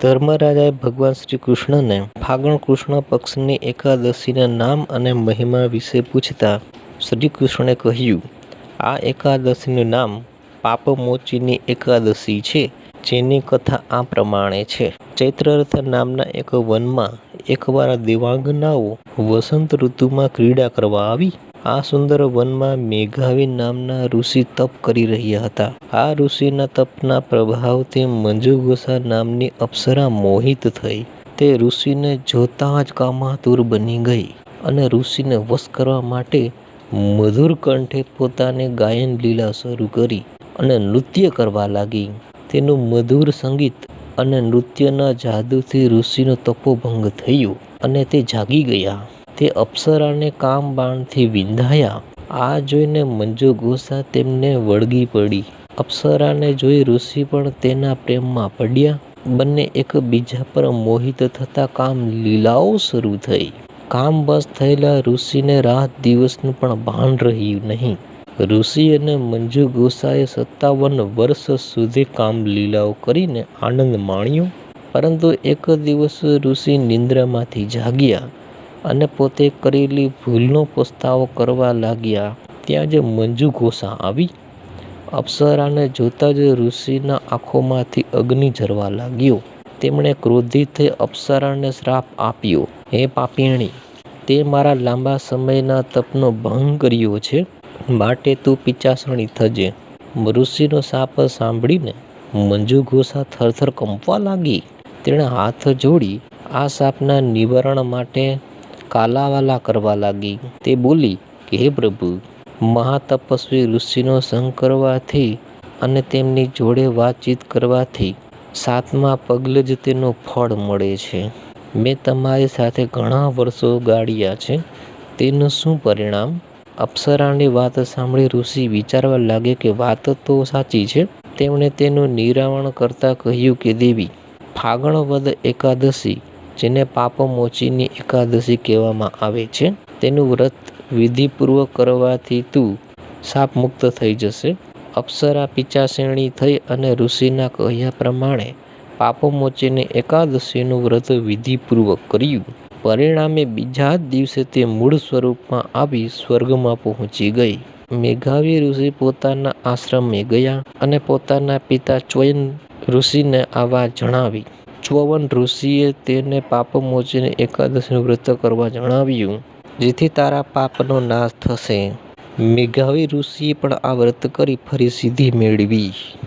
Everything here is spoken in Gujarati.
ધર્મરાજાએ ભગવાન શ્રી કૃષ્ણને ફાગણ કૃષ્ણ પક્ષની એકાદશીના નામ અને મહિમા વિશે પૂછતા શ્રી કૃષ્ણે કહ્યું, આ એકાદશીનું નામ પાપમોચીની એકાદશી છે, જેની કથા આ પ્રમાણે છે. ચૈત્રરથ નામના એક વનમાં એકવાર દેવાંગનાઓ વસંત ઋતુમાં ક્રીડા કરવા આવી. આ સુંદર વનમાં મેઘાવી નામના ઋષિ તપ કરી રહ્યા હતા. આ ઋષિના તપના પ્રભાવથી મંજુગુસા નામની અપ્સરા મોહિત થઈ. તે ઋષિને જોતાં જ કામાતુર બની ગઈ અને ઋષિને વશ કરવા માટે મધુર કંઠે પોતાની ગાયન લીલા શરૂ કરી અને નૃત્ય કરવા લાગી. તેનું મધુર સંગીત અને નૃત્યના જાદુથી ઋષિનો તપોભંગ થયો અને તે જાગી ગયા. તે અપ્સરાને કામ બાણથી વિંધાયા. આ જોઈને મંજુ ગુસ્સા તેમને વળગી પડી. અપ્સરાને જોઈ ઋષિ પણ તેના પ્રેમમાં પડ્યા. બંને એકબીજા પર મોહિત થતા કામ લીલાઓ શરૂ થઈ. કામ બસ થયેલા ઋષિને રાત દિવસનું પણ ભાન રહ્યું નહીં. ઋષિ અને મંજુ ગોસાએ સત્તાવન વર્ષ સુધી કામ લીલાઓ કરીને આનંદ માણ્યો. પરંતુ એક દિવસ ઋષિ નિંદ્રામાંથી જાગ્યા. અને પોતે કરેલી ભૂલનો પસ્તાવો કરવા લાગ્યા. ત્યાં જ મંજુ ઘોષા આવી. અપ્સરાને જોતાં જ ઋષિના આંખોમાંથી અગ્નિ ઝરવા લાગ્યો. તેમણે ક્રોધિત થઈ અપ્સરાને શ્રાપ આપ્યો. હે પાપીણી, તે મારા લાંબા સમયના તપનો ભંગ કર્યો છે. માટે તું પિચાસણી થજે. ઋષિનો સાપ સાંભળીને મંજુ ઘોષા થરથર કંપવા લાગી. તેણે હાથ જોડી. આ સાપના નિવારણ માટે કાલાવાલા કરવા લાગી. તે બોલી કે હે પ્રભુ, મહાતપસ્વી ઋષિનો સંગ કરવાથી અને તેમની જોડે વાતચીત કરવાથી સાતમા પગલે જ તેનું ફળ મળે છે. મેં તમારી સાથે ઘણા વર્ષો ગાળ્યા છે. તેનું શું પરિણામ અપ્સરાની વાત સાંભળી ઋષિ વિચારવા લાગે કે વાત તો સાચી છે. તેમણે તેનું નિરાવણ કરતાં કહ્યું કે, દેવી ફાગણવદ એકાદશી જેને પાપમોચીની એકાદશી કહેવામાં આવે છે, તેનું વ્રત વિધિપૂર્વક કરવાથી તું શાપ મુક્ત થઈ જશે. અપ્સરા પિચાસેણી થઈ અને ઋષિના કહ્યા પ્રમાણે પાપમોચીની એકાદશીનું વ્રત વિધિપૂર્વક કર્યું. પરિણામે બીજા જ દિવસે તે મૂળ સ્વરૂપમાં આવી સ્વર્ગમાં પહોંચી ગઈ. મેઘાવી ઋષિ પોતાના આશ્રમે ગયા અને પોતાના પિતા ચોયન ઋષિને આ વાત જણાવી. ચ્યવન ઋષિએ તેને પાપમોચીની એકાદશીનું વ્રત કરવા જણાવ્યું, જેથી તારા પાપનો નાશ થશે. મેઘાવી ઋષિએ પણ આ વ્રત કરી ફરી સિદ્ધિ મેળવી.